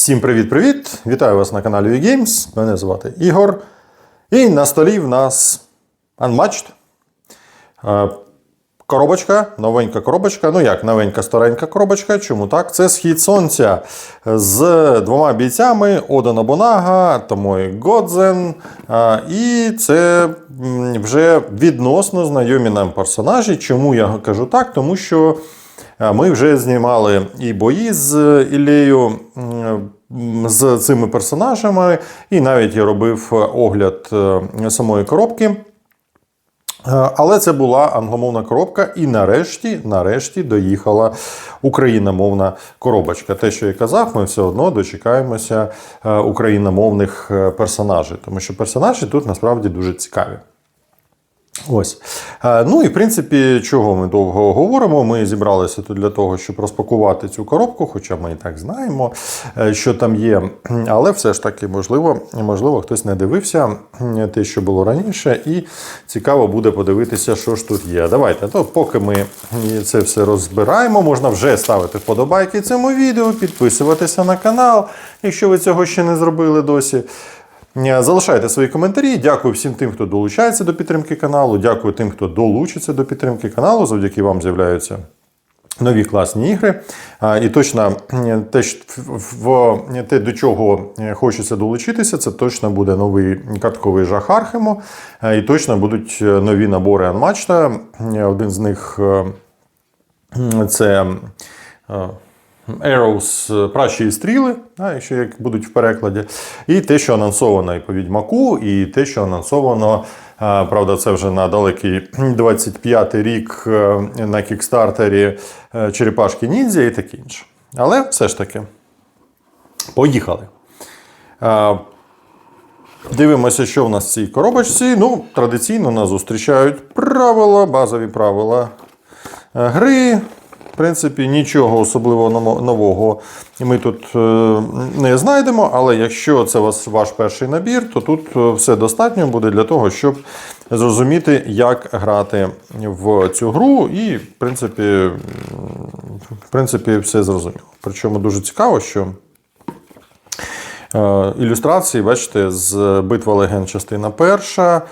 Всім привіт-привіт! Вітаю вас на каналі VGames. Мене звати Ігор. І на столі в нас Unmatched. Е, Коробочка, новенька коробочка. Ну як, новенька старенька коробочка. Чому так? Це схід сонця з двома бійцями Одана Бонага, Томої Годзен. І це вже відносно знайомі нам персонажі. Чому я кажу так? Тому що. Ми вже знімали і бої з Іллею з цими персонажами, і навіть я робив огляд е, самої коробки. Е, Але це була англомовна коробка, і нарешті, нарешті доїхала україномовна коробочка. Те, що я казав, ми все одно дочекаємося е, україномовних е, персонажів, тому що персонажі тут насправді дуже цікаві. Ось. Е, Ну і в принципі, чого ми довго говоримо? Ми зібралися тут для того, щоб розпакувати цю коробку, хоча ми і так знаємо, е, що там є. Але все ж таки, можливо, можливо, хтось не дивився е, те, що було раніше, і цікаво буде подивитися, що ж тут є. Давайте, то поки ми це все розбираємо, можна вже ставити вподобайки цьому відео, підписуватися на канал, якщо ви цього ще не зробили досі. Е, Залишайте свої коментарі. Дякую всім тим, хто долучається до підтримки каналу. Дякую тим, хто долучиться до підтримки каналу. Завдяки вам з'являються нові класні ігри. І точно е, те, в те, до чого е, хочеться долучитися, це точно буде новий картковий жах Архему. Е, І точно будуть е, нові набори Анмачта. Один з них е, це. Arrows е, пращі стріли, да, якщо як будуть в перекладі, і те, що анонсовано і по відьмаку, і те, що анонсовано, е, правда, це вже на далекий 25-й рік е, на кікстартері Черепашки Ніндзя і таке інше. Але все ж таки, поїхали. Дивимося, що в нас в цій коробочці. Ну, традиційно нас зустрічають правила, базові правила гри. Принципі, нічого особливо нового ми тут е, не знайдемо, але якщо це ваш перший набір, то тут е, все достатньо буде для того, щоб зрозуміти, як грати в цю гру, і, в принципі, в принципі, все зрозуміло. Причому дуже цікаво, що Е, Ілюстрації, бачите, з битва легенд частина перша.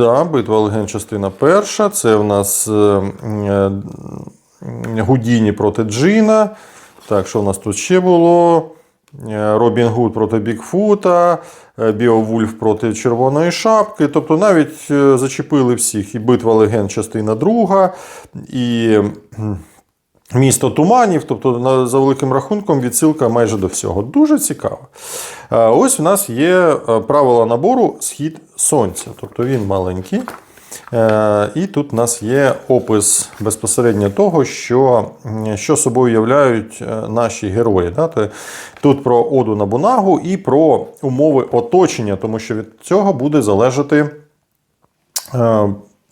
Да, битва легенд частина перша. Це в нас е, е, Гудіні проти Джина. Так, що в нас тут ще було? Е, Робін Гуд проти Бікфута, Біовульф проти Червоної шапки. Тобто навіть зачепили всіх. І битва легенд частина друга, і Місто туманів, тобто за великим рахунком відсилка майже до всього. Дуже цікаво. Е, Ось у нас є е, правила набору схід сонця. Тобто він маленький. Е, І тут у нас є опис безпосередньо того, що, що собою являють наші герої. Тут про Оду Набунагу і про умови оточення, тому що від цього буде залежати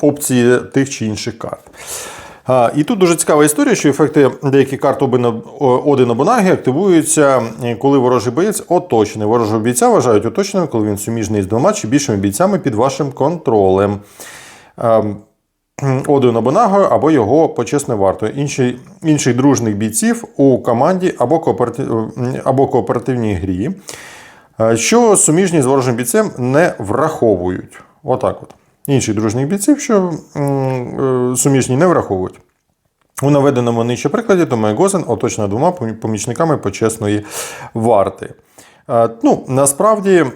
опції тих чи інших карт. І тут дуже цікава історія, що ефекти деяких карт Обина- О- Одина Бонаги активуються, е, коли ворожий боєць оточений. Ворожого бійця вважають оточеним, коли він суміжний з двома чи більшими бійцями під вашим контролем. Ем, Одину Бонагою або його почесною вартою. Інший, інших дружних бійців у команді або, кооператив, або кооперативній грі, е, що суміжні з ворожим бійцем не враховують. Отак от. Інших дружних бійців, що е, суміжні не враховують. У наведеному нижче прикладі Томей Гозен оточена двома помічниками почесної варти. Е, Ну, насправді,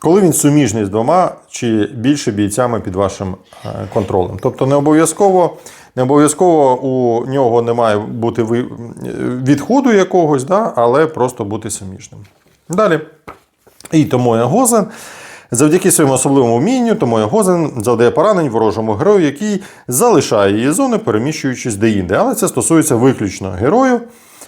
коли він суміжний з двома чи більше бійцями під вашим е, контролем. Тобто не обов'язково, не обов'язково у нього не має бути відходу якогось, да, але просто бути суміжним. Далі. І Томоя Гозен. Завдяки своєму особливому вмінню, Томоя Гозен завдає поранень ворожому герою, який залишає її зону, переміщуючись деінде. Але це стосується виключно герою.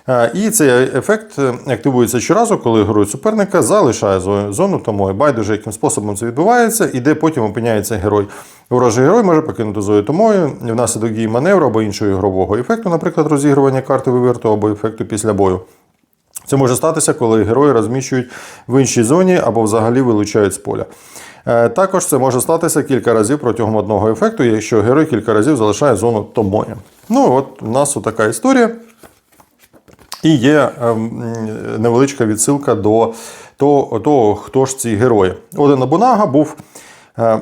Е, І цей ефект е, активується щоразу, коли герой суперника залишає зо- зону Томої. Байдуже, яким способом це відбувається, і де потім опиняється герой. Ворожий герой може покинути зою Томою внаслідок дії маневру або іншого ігрового ефекту, наприклад, розігрування карти виверту або ефекту після бою. Це може статися, коли герої розміщують в іншій зоні або взагалі вилучають з поля. Е, Також це може статися кілька разів протягом одного ефекту, якщо герой кілька разів залишає зону Томої. Ну, от у нас така історія. І є ем, невеличка відсилка до того, хто ж ці герої. Один Набунага був е,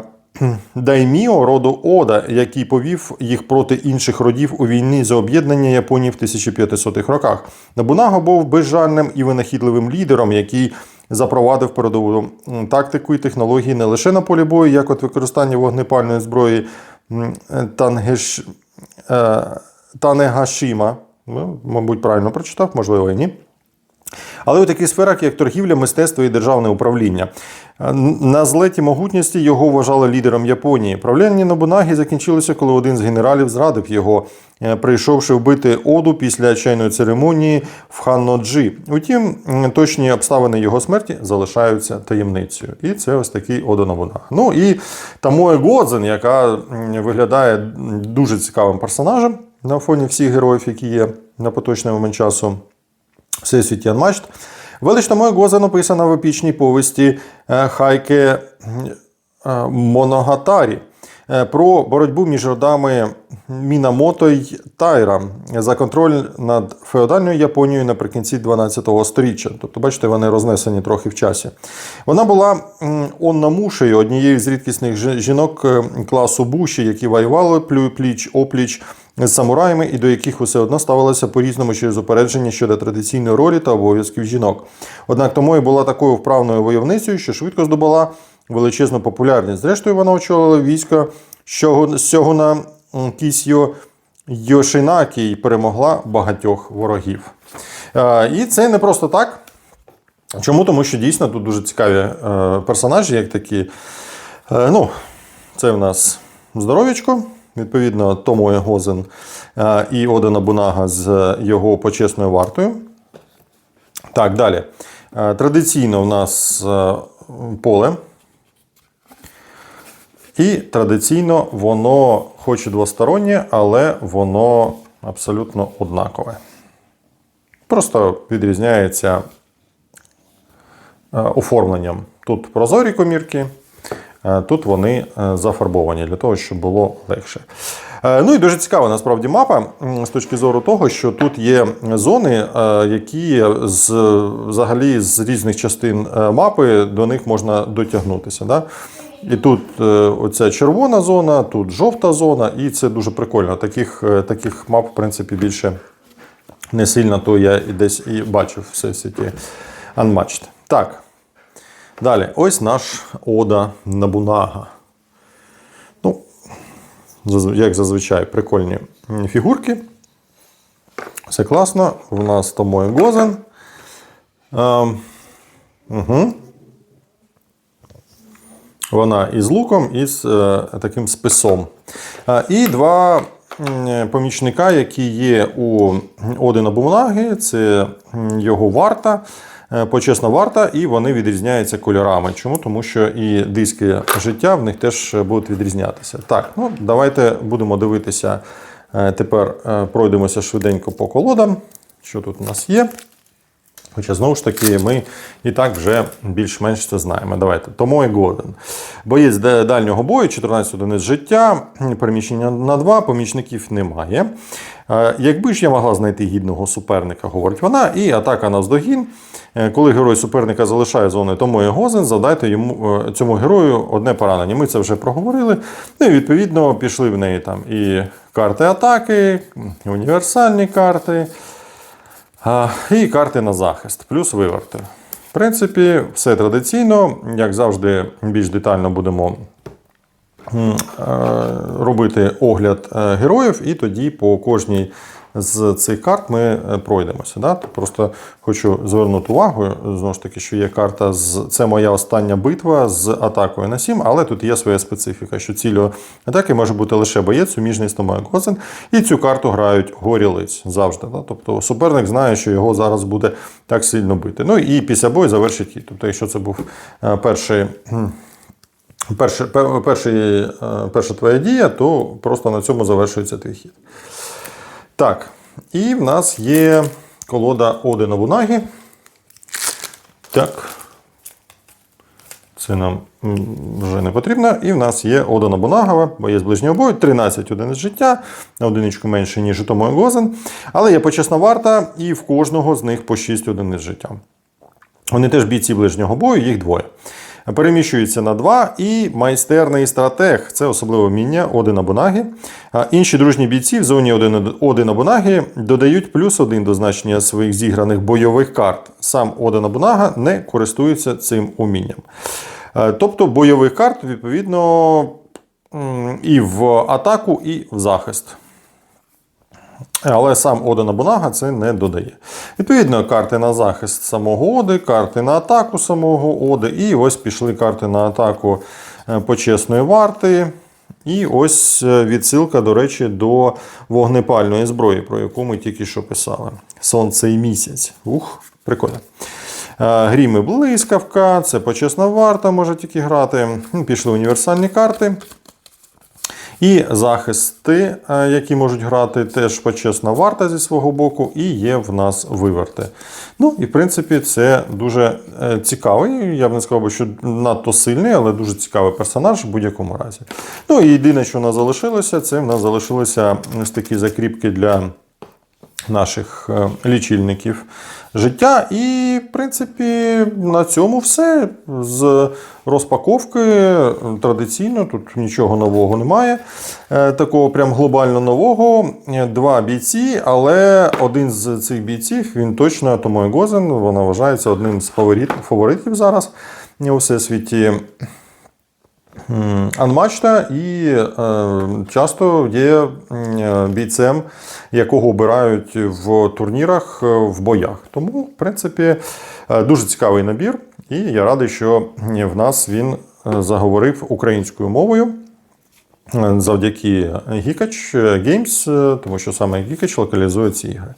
дайміо роду Ода, який повів їх проти інших родів у війні за об'єднання Японії в 1500-х роках. Набунага був безжальним і винахідливим лідером, який запровадив передову тактику і технології не лише на полі бою, як от використання вогнепальної зброї м, Тангеш, е, Танегашима. Ну, мабуть, правильно прочитав, можливо, і ні. Але у таких сферах, як торгівля, мистецтво і державне управління. Е, На злеті могутності його вважали лідером Японії. Правляння Нобунагі закінчилося, коли один з генералів зрадив його, е, прийшовши вбити Оду після чайної церемонії в Ханноджі. Утім, точні обставини його смерті залишаються таємницею. І це ось такий Ода Нобунага. Ну і Тамоe Годзен, яка виглядає дуже цікавим персонажем на фоні всіх героїв, які є на поточний момент часу. Всесвіті Unmatched. Велич Тамоe Гоза написана в епічній повісті е, Хайке е, Моногатарі е, про боротьбу між родами Мінамото й Тайра за контроль над феодальною Японією наприкінці 12 століття. Тобто, бачите, вони рознесені трохи в часі. Вона була оннамушею, однією з рідкісних жінок класу Буші, які воювали пліч опліч з самураями і до яких усе одно ставилося по-різному через упередження щодо традиційної ролі та обов'язків жінок. Однак тому і була такою вправною войовницею, що швидко здобула величезну популярність. Зрештою, вона очолила військо Сьогуна Кісьо Йошинакі і перемогла багатьох ворогів. Е, І це не просто так. Чому? Тому що дійсно тут дуже цікаві е, персонажі, як такі. Е, ну, це в нас здоров'ячко. Відповідно, Томоє Гозен е, і Одена Бунага з його почесною вартою. Так, далі. Е, Традиційно в нас е, поле. І традиційно воно, хоч і двостороннє, але воно абсолютно однакове. Просто відрізняється оформленням. Тут прозорі комірки, тут вони е, зафарбовані для того, щоб було легше. Е, Ну і дуже цікава насправді мапа з точки зору того, що тут є зони, е, які з, взагалі з різних частин е, мапи до них можна дотягнутися. Да? І тут е, оця червона зона, тут жовта зона, і це дуже прикольно. Таких, е, таких мап, в принципі, більше не сильно, то я і десь і бачив в всесвіті Unmatched. Так. Далі, ось наш Ода Набунага. Ну, як зазвичай, прикольні фігурки. Все класно. У нас Томой Гозен. Ем, угу. Вона із луком, і з е, таким списом. Е, і два помічника, які є у Одина Бумнаги, це його варта, почесна варта, і вони відрізняються кольорами. Чому? Тому що і диски життя в них теж будуть відрізнятися. Так, ну давайте будемо дивитися. е, Тепер е, пройдемося швиденько по колодам. Що тут у нас є? Хоча знову ж таки, ми і так вже більш-менш це знаємо. Давайте. Тому і Годен. Боєць дальнього бою, 14 одиниць життя, переміщення на 2, помічників немає. Е, Якби ж я могла знайти гідного суперника, говорить вона, і атака на здогін. Е, Коли герой суперника залишає зони тому і Гозен, завдайте йому е, цьому герою одне поранення. Ми це вже проговорили. Ну і відповідно пішли в неї там і карти атаки, і універсальні карти. І карти на захист, плюс виверти. В принципі, все традиційно, як завжди, більш детально будемо е, робити огляд е, героїв, і тоді по кожній з цих карт ми е, пройдемося. Да? Просто хочу звернути увагу, знову ж таки, що є карта з це моя остання битва з атакою на 7, але тут є своя специфіка, що цілею атаки може бути лише боєць, суміжний з Томою Козин, і цю карту грають горілиць завжди. Да? Тобто суперник знає, що його зараз буде так сильно бити. Ну і після бою завершить хід. Тобто, якщо це був е, перший. Перше, перший, е, перша твоя дія, то просто на цьому завершується твій хід. Так, і в нас є колода Оди Набунаги. Так. Це нам вже не потрібно. І в нас є Ода Набунагова, боєць ближнього бою, 13 одиниць життя, на одиничку менше, ніж Житомир Гозен. Але є почесна варта, і в кожного з них по 6 одиниць життя. Вони теж бійці ближнього бою, їх двоє. Переміщуються на два і майстерний стратег це особливе вміння Оди Набунаги. Інші дружні бійці в зоні Оди- Оди Набунаги додають плюс один до значення своїх зіграних бойових карт. Сам Ода Набунага не користується цим умінням. Е, Тобто бойових карт, відповідно, і в атаку, і в захист. Але сам Ода Набунага це не додає. Відповідно, карти на захист самого Оди, карти на атаку самого Оди, і ось пішли карти на атаку е, почесної варти. І ось е, відсилка, до речі, до вогнепальної зброї, про яку ми тільки що писали. Сонце і місяць. Ух, прикольно. Е, Грім і блискавка, це почесна варта може тільки грати. Пішли універсальні карти. І захисти, е, які можуть грати, теж почесна варта зі свого боку, і є в нас виверти. Ну, і в принципі, це дуже е, цікавий. Я б не сказав, що надто сильний, але дуже цікавий персонаж в будь-якому разі. Ну і єдине, що в нас залишилося, це в нас залишилися такі закріпки для наших е, лічильників життя. І, в принципі, на цьому все. З розпаковки е, традиційно, тут нічого нового немає. Е, Такого прям глобально нового. Два бійці, але один з цих бійців він точно Томой Гозен. Вона вважається одним з фаворит, фаворитів зараз у всесвіті. М, Анмачта і е, часто є е, бійцем, якого обирають в турнірах е, в боях. Тому, в принципі, дуже цікавий набір, і я радий, що в нас він заговорив українською мовою. Завдяки Geekach Games, тому що саме Geekach локалізує ці ігри.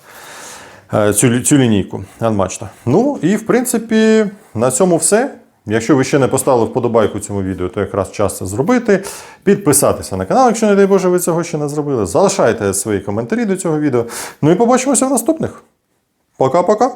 Цю, цю лінійку Unmatched. Ну і в принципі на цьому все. Якщо ви ще не поставили вподобайку цьому відео, то якраз час це зробити. Підписатися на канал, якщо, не дай Боже, ви цього ще не зробили. Залишайте свої коментарі до цього відео. Ну і побачимося в наступних. Пока-пока.